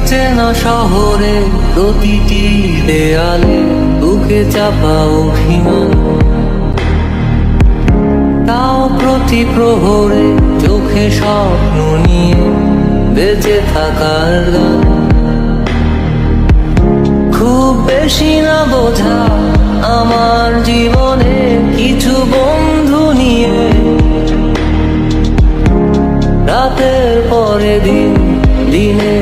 চিরচেনা শহরে প্রতিটি দেয়ালে বুকে চাপা অভিমান। তাও প্রতি প্রহরে চোখে স্বপ্ন নিয়ে বেঁচে থাকার গান। খুব বেশি না বোঝা আমার জীবনে কিছু বন্ধু নিয়ে। রাতের পরে দিন, দিনের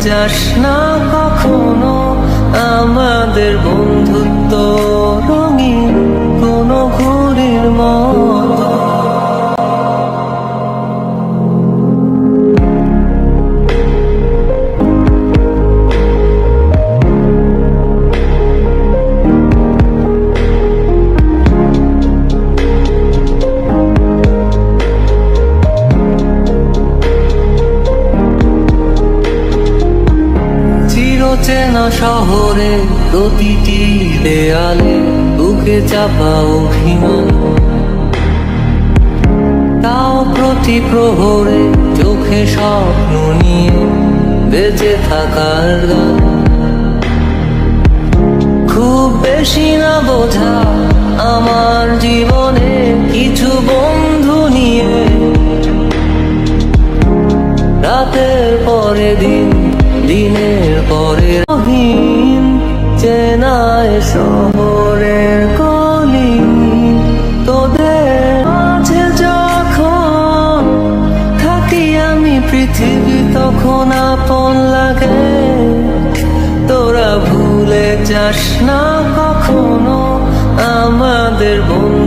যাস না চিরচেনা শহরে প্রতিটি দেয়ালে বুকে চাপা অভিমান। তাও প্রতি প্রহরে চোখে স্বপ্ন নিয়ে বেঁচে থাকার গান। খুব বেশি না বোঝা আমার জীবনে কিছু বন্ধু নিয়ে। রাতের পরে দিন, দিনের শহরের কলি, তোদের মাঝে যখন থাকি আমি পৃথিবী, তখন আপন লাগে। তোরা ভুলে যাস না কখনো আমাদের বন্ধুত্ব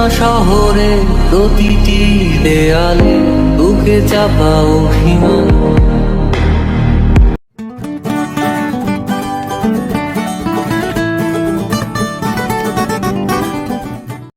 চিরচেনা শহরে প্রতিটি দেয়ালে বুকে চাপা অভিমান।